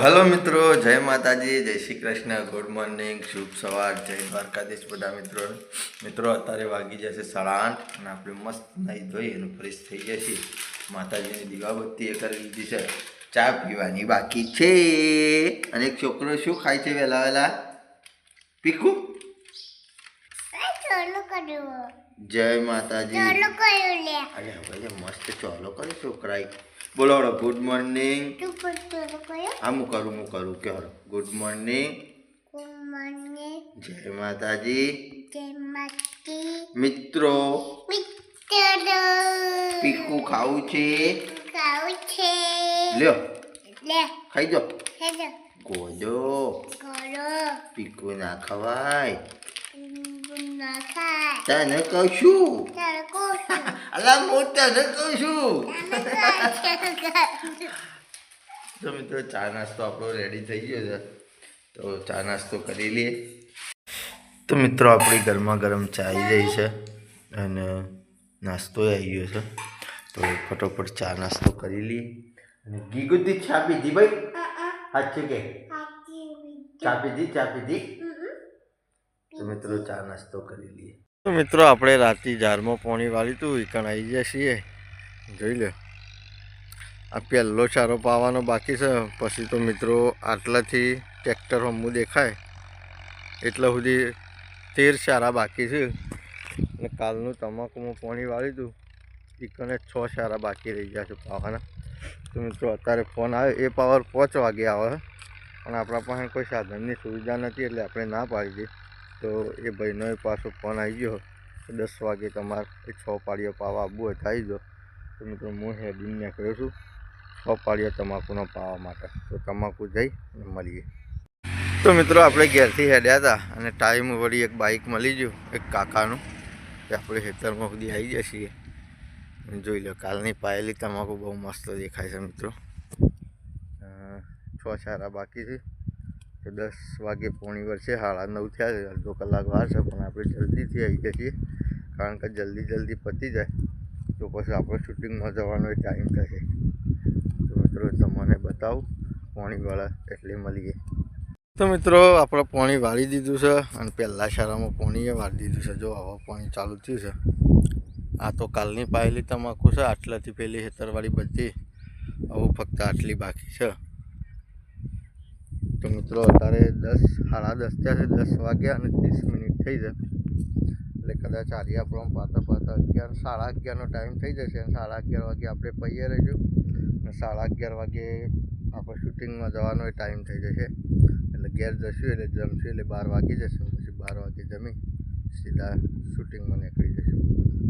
Hello મિત્રો જય માતાજી જય શ્રી કૃષ્ણ ગુડ મોર્નિંગ શુભ સવાર જય દ્વારકાધીશ બધા મિત્રો. મિત્રો અત્યારે વાગી જશે સાડા આઠ અને આપણે મસ્ત નાહી ધોઈ અને ફ્રેશ થઈ જશે માતાજીની દીવાબત્તી એ કરી લીધી છે. ચા પીવાની બાકી છે. અને એક છોકરો શું ખાય છે વહેલા વહેલા? પીકું જય માતાજી. અરે હવે મસ્ત ચોલો કરે છોકરાએ. બોલો ગુડ મોર્નિંગ હા હું કરું હું કરું કે ગુડ મોર્નિંગ જય માતાજી. મિત્રો. પીકુ ખાવું છે. ખાવું છે. લ્યો. લે. ખાઈ જો કરો પીકુ ના ખવાય. તને કહું છું અલા હું તને કહું છું તો મિત્રો ચા નાસ્તો આપણો રેડી થઈ ગયો છે. તો ચા નાસ્તો કરી લઈએ. તો મિત્રો આપણી ગરમા ગરમ ચા આવી રહી છે અને નાસ્તો આવી ગયો છે. તો ફટોફટ ચા નાસ્તો કરી લઈએ. અને ઘી ગુદ્દી ચા પીધી ભાઈ? સાચું કે? ચા પીધી ચા પીધી? તો મિત્રો ચા નાસ્તો કરી લઈએ. તો મિત્રો, આપણે રાતે જારમાં પાણી વાળી તું ઈકણ આવી ગયા છીએ. જોઈ લે. આ પહેલો ચારો પાવાનો બાકી છે. પછી તો મિત્રો, આટલાથી ટ્રેક્ટર હમું દેખાય. એટલા સુધી તેર ચારા બાકી છે. અને કાલનું તમાકુમાં પાણી વાળી હતું ઈકણે છ ચારા બાકી રહી ગયા છે પાવાના. તો મિત્રો, અત્યારે ફોન આવે, એ પાવર પાંચ વાગે આવે. પણ આપણા પાસે કોઈ સાધનની સુવિધા નથી એટલે આપણે ના પાડી દઈએ. તો એ ભાઈનો પાછો ફોન આવી ગયો દસ વાગે તમારે એ છ પાળીઓ પાવા આવવું હોય આવી ગયો તો મિત્રો હું હેડીને કર્યો છું. છ પાળીઓ તમાકુનો પાવા માટે. તો તમાકુ જઈ અને મળીએ. તો મિત્રો, આપણે ઘેરથી હેડ્યા હતા અને ટાઈમ વળી એક બાઇક મળી ગયું, એક કાકાનું. તે આપણે ખેતરમાં સુધી આવી ગયા છીએ. જોઈ લો, કાલની પાયેલી તમાકુ બહુ મસ્ત દેખાય છે મિત્રો. છ ચારા બાકી છે. તો દસ વાગે પોણી વર્ષે સાડા નવ થયા છે, અડધો કલાક વાર છે, પણ આપણે જલ્દીથી આવી છીએ, કારણ કે જલ્દી જલ્દી પતી જાય, તો પછી આપણે શૂટિંગમાં જવાનો ટાઈમ થશે. તો મિત્રો, તમને બતાવું પોણીવાળા એટલે મળીએ. તો મિત્રો, આપણે પાણી વાળી દીધું છે, અને પહેલાં શાળામાં પાણીએ વાળી દીધું છે, જો આવા પાણી ચાલુ થયું છે. આ તો કાલની પાયેલી તમાકુ છે, આટલાથી પેલી હેતરવાળી બધી, આવું ફક્ત આટલી બાકી છે. તો મિત્રો, અત્યારે દસ, સાડા દસ થયા દસ વાગ્યા અને ત્રીસ મિનિટ થઈ જશે એટલે કદાચ આપણો પાતા પાતા અગિયાર, સાડા અગિયારનો ટાઈમ થઈ જશે અને સાડા અગિયાર વાગે આપણે પૈયે રહીશું. અને સાડા અગિયાર વાગે આપણે શૂટિંગમાં જવાનો એ ટાઈમ થઈ જશે. એટલે ઘેર જશું એટલે જમશું એટલે બાર વાગી જશે પછી બાર વાગે જમી સીધા શૂટિંગમાં નીકળી જશું.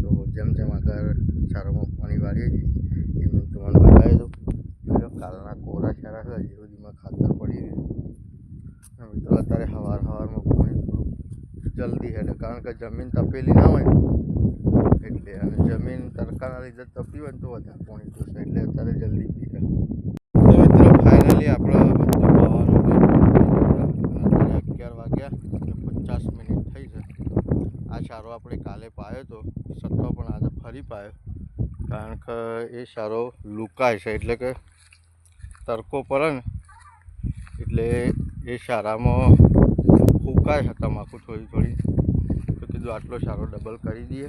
તો જેમ જેમ આગળ સારોમાં પાણી વાળીએ છીએ એમ તમને બતાવી દઉં. કાલના કોરા સારા છે હજી સુધીમાં ખાતર પડી રહ્યું. મિત્રો, અત્યારે સવાર સવારમાં પાણી થોડું જલ્દી હેડે કારણ કે જમીન તપેલી ના હોય. એટલે અને જમીન તડકાના લીધે તપી હોય ને તો વધારે પાણી જોશે એટલે અત્યારે જલ્દી પી તો મિત્રો ફાઇનલી આપણે બધું અત્યારે અગિયાર વાગ્યા અને પચાસ મિનિટ થઈ છે. આ સારો આપણે કાલે પાયો તો સત્તો પણ આજે ફરી પાયો. કારણ કે એ સારો લુકાય છે, એટલે કે તડકો પડે ને, એટલે એ સારામાં ફૂંકાય છે તમાકુ થોડી થોડી. તો કીધું આટલો સારો ડબલ કરી દઈએ.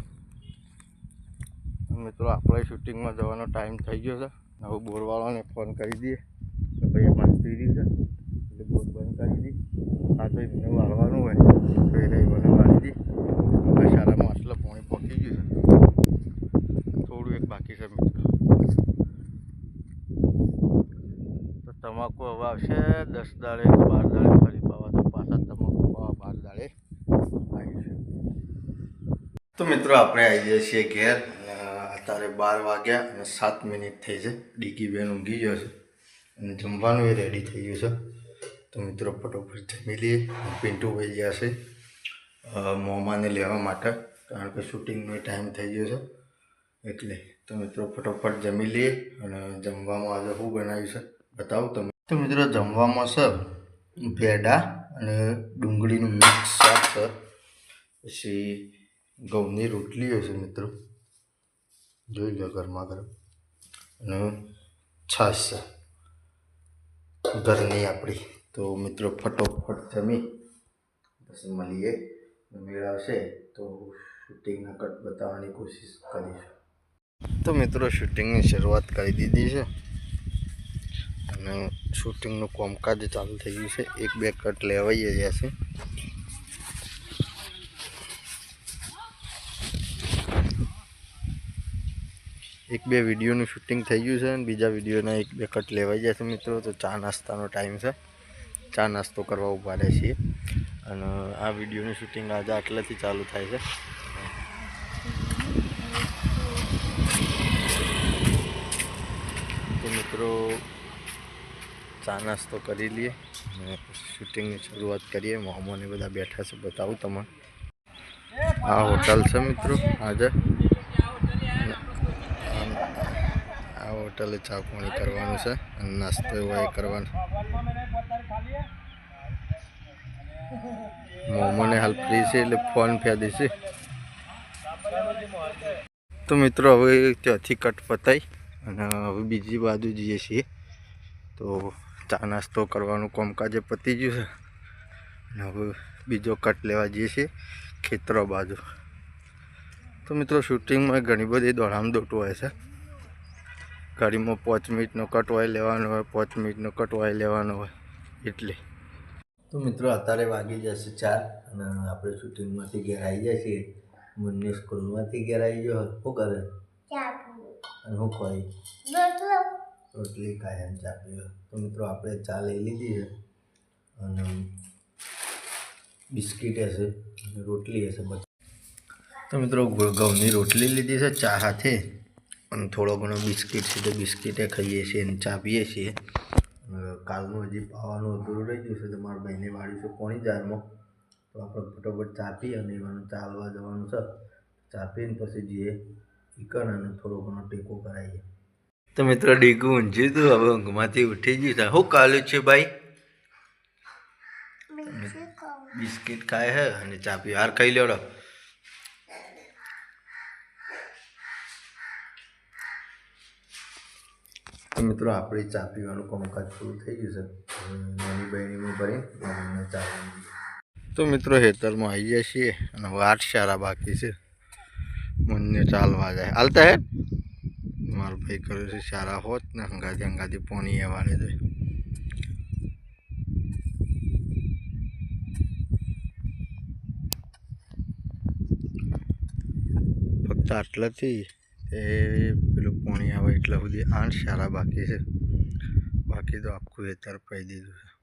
મિત્રો, આપણે શૂટિંગમાં જવાનો ટાઈમ થઈ ગયો છે. હવે બોરવાળાને ફોન કરી દઈએ. કે ભાઈ અમારે પી છે. એટલે બોર બંધ કરી દઈએ આ તો એમને વાળવાનું હોય. તો એને વાળી દી હવે સારામાં આટલા પાણી પહોંચી ગયું છે થોડું એક બાકી છે મિત્રો તો તમાકુ હવે આવશે દસ દાડે બાર દાડે ફરી પાવા તો પાછા તમાકુ પાવા બાર દાડે આવીશું તો મિત્રો આપણે આવી જઈએ છીએ ઘેર. અત્યારે બાર વાગ્યા અને સાત મિનિટ થઈ છે. ડીકી બેન ઊંઘી ગયો છે અને જમવાનું એ રેડી થઈ ગયું છે. તો મિત્રો ફટોફટ જમી લઈએ. પિન્ટુ ભાઈ ગયા છે મોમાને લેવા માટે, કારણ કે શૂટિંગનો ટાઈમ થઈ ગયો છે. એટલે તો મિત્રો ફટોફટ જમી લઈએ અને જમવામાં આજે શું બનાવ્યું છે? બતાવું તમે તો મિત્રો જમવામાં સર ભેડા અને ડુંગળીનું મિક્સ શાક છે. પછી ઘઉંની રોટલીઓ છે મિત્રો. જોઈ લો ગરમા ગરમ અને છાશ છે ઘરની આપણી. તો મિત્રો ફટોફટ જમી. પછી મળીએ. મેળ તો શૂટિંગના કટ બતાવવાની કોશિશ કરીશું. તો મિત્રો શૂટિંગની શરૂઆત કરી દીધી છે. અને શૂટિંગનું કોમકાજ ચાલુ થઈ ગયું છે. એક, બે કટ લેવાઈ ગયા છે. એક, બે વિડીયોનું શૂટિંગ થઈ ગયું છે અને બીજા વિડીયોના એક, બે કટ લેવાઈ ગયા છે મિત્રો. તો ચા નાસ્તાનો ટાઈમ છે. ચા નાસ્તો કરવા ઊભા રહે છીએ. અને આ વિડીયોનું શૂટિંગ આજે આટલેથી ચાલુ થાય છે. મિત્રો ચા નાસ્તો કરી લઈએ અને શૂટિંગની શરૂઆત કરીએ. મોહમ્મદને બધા બેઠા છે, બતાવું તમને. આ હોટલ છે મિત્રો, આજે. આ હોટલે ચા પાણી કરવાનું છે અને નાસ્તો એવો એ કરવાનો. મોમોને હાલ ફ્રી છે એટલે ફોન ફેદી છે. તો મિત્રો, હવે ત્યાંથી કટ પતાઈ અને હવે બીજી બાજુ જઈએ છીએ. તો ચા નાસ્તો કરવાનું કામકાજે પતી ગયું છે. અને હવે બીજો કટ લેવા જઈએ છીએ ખેતરો બાજુ. તો મિત્રો શૂટિંગમાં ઘણી બધી દોડામ દોટ હોય છે. ગાડીમાં પાંચ મિનિટનો કટ હોય લેવાનો હોય પાંચ મિનિટનો કટ હોય લેવાનો હોય એટલે. તો મિત્રો અત્યારે વાગી જશે ચાર અને આપણે શૂટિંગમાંથી ઘેર આવી જાય છીએ. મુન્ને સ્કૂલમાંથી ઘેર આવી ગયો શું કરે? અને હું કોઈ રોટલો કાયમ ચા પીવે. તો મિત્રો આપણે ચા લઈ લીધી છે અને બિસ્કીટ હશે રોટલી હશે બધી તો મિત્રો ઘઉંની રોટલી લીધી છે ચા સાથે. અને થોડો ઘણો બિસ્કીટ છે તો બિસ્કીટે ખાઈએ છીએ અને ચા પીએ છીએ. કાલનું હજી પાવાનું અધૂરું રહી ગયું છે તો મારા ભાઈને છે પોણી જારમાં. તો આપણે ફટોફટ ચા પી અને એવાનું ચાલવા જવાનું છે. ચા પીને પછી જઈએ ચિકન અને થોડો ઘણો ટેકો કરાવીએ તો મિત્રો ડીગું ઊંઝ્યું હતું હવે ઊંઘમાંથી ઉઠી ગયું હું કાલું છે ભાઈ? બિસ્કિટ ખાય હે અને ચા પી હાર ખાઈ લેવડો. તો મિત્રો આપણે ચા પીવાનું કામકાજ પૂરું થઈ ગયું છે. નાની બહેનીમાં ભરી મમ્મીને ચા તો મિત્રો હેતરમાં આવી જાય છીએ અને વાટ આઠ સારા બાકી છે. મને ચાલવા જાય હાલતા હે? મારો ભાઈ કર્યો છે સારા હોત ને હંગાથી હંગાથી પોણી વાળે જાય ફક્ત આટલાથી એ પેલું પોણી આવે એટલા સુધી આઠ સારા બાકી છે. બાકી તો આખું એ પાઈ દીધું છે.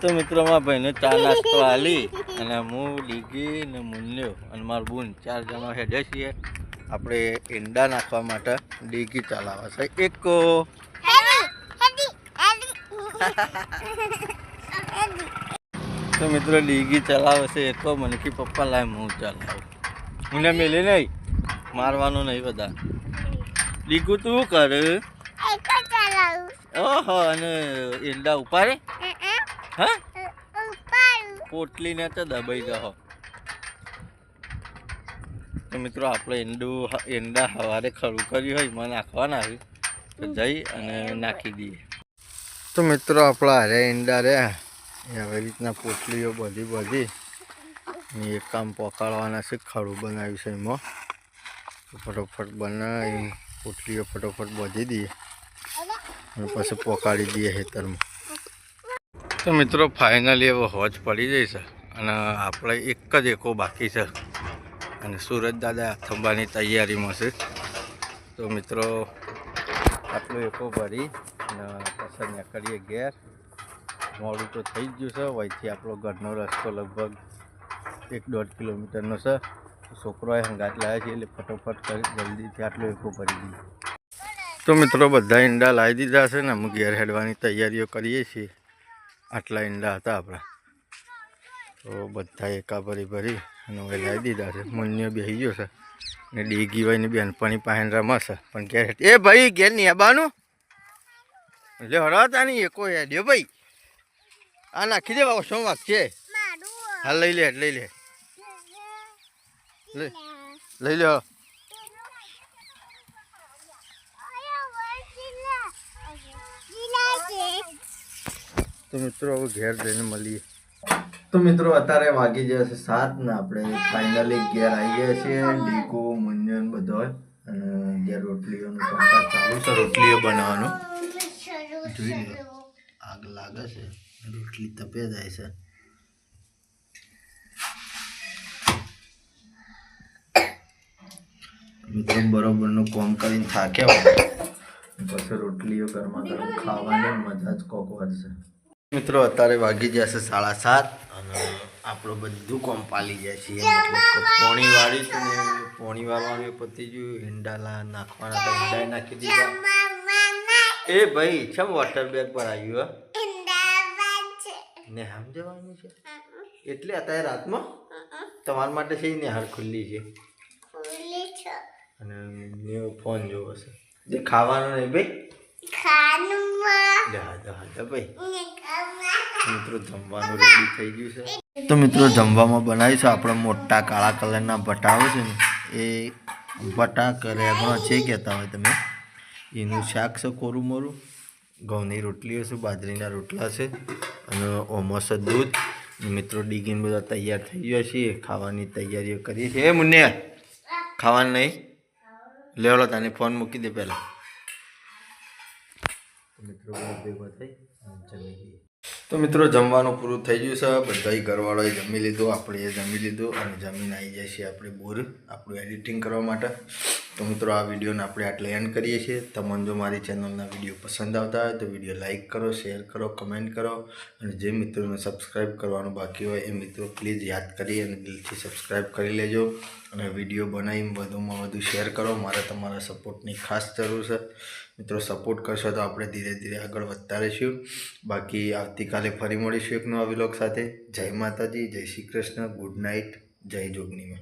તો મિત્રોમાં ભાઈને ચા નાસ્તો આલી અને હું ડીગી ને મુન્યો અને મારું બુન. ચાર જણા હેડે છીએ આપણે ઈંડા નાખવા માટે ડીગી ચલાવે છે. એક. તો મિત્રો ડીગી ચલાવે છે એક. મને કે પપ્પા લાય હું ચલાવું. મને મેલે નહીં. મારવાનું નહીં બધા. ડીગુ તું કર? ઓહો અને ઈંડા ઉપાડે? હા? પોટલીને તો દબાઈ જાઓ. તો મિત્રો આપણે ઈંડું ઈંડા સવારે ખરું કર્યું હોય એમાં નાખવાના હોય તો જઈ અને નાખી દઈએ. તો મિત્રો આપણા હારે ઈંડા રહ્યા. એ આવી રીતના પોટલીઓ બધી બધી. એક કામ પકાડવાના છે ખરું બનાવ્યું છે એમાં. ફટોફટ બનાવી પોટલીઓ ફટોફટ બધી દઈએ. અને પછી પકાડી દઈએ ખેતરમાં. તો મિત્રો ફાઇનલી હવે હોજ પડી જઈ છે અને આપણે એક જ એકો બાકી છે અને સુરજ દાદા થંભાની તૈયારીમાં છે. તો મિત્રો, આટલો એકો ભરી અને પછી નીકળીએ ઘેર. મોડું તો થઈ જ ગયું છે વહીથી આપણો ઘરનો રસ્તો લગભગ એક દોઢ કિલોમીટરનો છે. છોકરોએ હંગાત લાવ્યા છે એટલે ફટોફટ કરી, જલ્દીથી આટલો એકો ભરી દઈએ તો મિત્રો, બધા ઈંડા લાવી દીધા છે ને, અમે ઘેર હેડવાની તૈયારીઓ કરીએ છીએ. આટલા ઈંડા હતા આપણા. તો બધા એકા ભરી ભરી અને લાવી દીધા છે. મુન્યો બેસી ગયો છે. ને ડીગી હોય ને બેનપણી પાસે રમાશે. પણ ક્યારે એ ભાઈ ઘેર નહીં આવવાનું? એટલે હરાતા નહીં એકો હેડ્યો ભાઈ આ નાખી દેવા શું વાગ છે? હા લઈ લે લઈ લે. લઈ લે તો મિત્રો, હવે ઘેર જઈને મળીએ. તો મિત્રો, અત્યારે વાગી ગયા છે સાત ને આપણે ફાઇનલી ઘેર આવી ગયા છીએ. ડીકો મુંજન બધો અને ઘેર રોટલીઓનું કામકાજ ચાલુ છે, રોટલીઓ બનાવવાનું. જોઈ લો, આગ લાગે છે. રોટલી તપે જાય છે. મિત્રો, બરોબરનું કોમ કરીને થાક્યા હોય. પછી રોટલીઓ ઘરમાં ગરમ ખાવાની મજા જ કોક વધશે મિત્રો અત્યારે વાગી જશે સાડા સાત અને આપણું બધું કોમ પાલી જાય છે મતલબ પોણી વાળી છે ને પોણી વાળવાનું પતી ગયું ઈંડાલા નાખવાના તો ઈંડા નાખી દીધા. એ ભાઈ છમ વોટર બેગ પર આવ્યું ને આમ જવાનું છે એટલે અત્યારે રાતમાં તમારા માટે છે નિહાર ખુલ્લી છે. અને ફોન જોવો છે. જે ખાવાનું નહીં ભાઈ? ભાઈ મિત્રો જમવાનું રેડી થઈ ગયું છે. તો મિત્રો જમવામાં બનાવ્યું છે આપણે મોટા કાળા કલરના ભટાઓ છે ને? એ ભટા કર્યા છે કહેતા હોય તમે. એનું શાક છે કોરું મોરું ઘઉંની રોટલીઓ છે બાજરીના રોટલા છે અને ઓમસ દૂધ. મિત્રો ડીગીને બધા તૈયાર થઈ ગયા છીએ. ખાવાની તૈયારીઓ કરીએ છીએ. એ મુન્ને ખાવાનું નહીં? લેવડો તને ફોન મૂકી દે પહેલાં. મિત્રો ભેગો થઈ જમી લઈએ. તો મિત્રો, જમવાનું પૂરું થઈ ગયું છે. બધાય ઘરવાળાએ જમી લીધું આપણે એ જમી લીધું અને જમીન આવી જાય છે આપણે બોર, આપણું એડિટિંગ કરવા માટે. તો મિત્રો, આ વિડીયોને આપણે આટલે એન્ડ કરીએ છીએ. તમને જો મારી ચેનલના વીડિયો પસંદ આવતા હોય તો વીડિયો લાઇક કરો શેર કરો કમેન્ટ કરો. અને જે મિત્રોને સબસ્ક્રાઈબ કરવાનું બાકી હોય એ મિત્રો પ્લીઝ યાદ કરી અને દિલથી સબસ્ક્રાઈબ કરી લેજો. અને વીડિયો બનાવીને વધુમાં વધુ શેર કરો. મારે તમારા સપોર્ટની ખાસ જરૂર છે. મિત્રો સપોર્ટ કરશો તો આપણે ધીરે ધીરે આગળ વધતા રહીશું. બાકી આવતીકાલે ફરી મળીશું એક નવા વ્લોગ સાથે. જય માતાજી, જય શ્રી કૃષ્ણ. ગુડ નાઇટ જય જોગનીમાં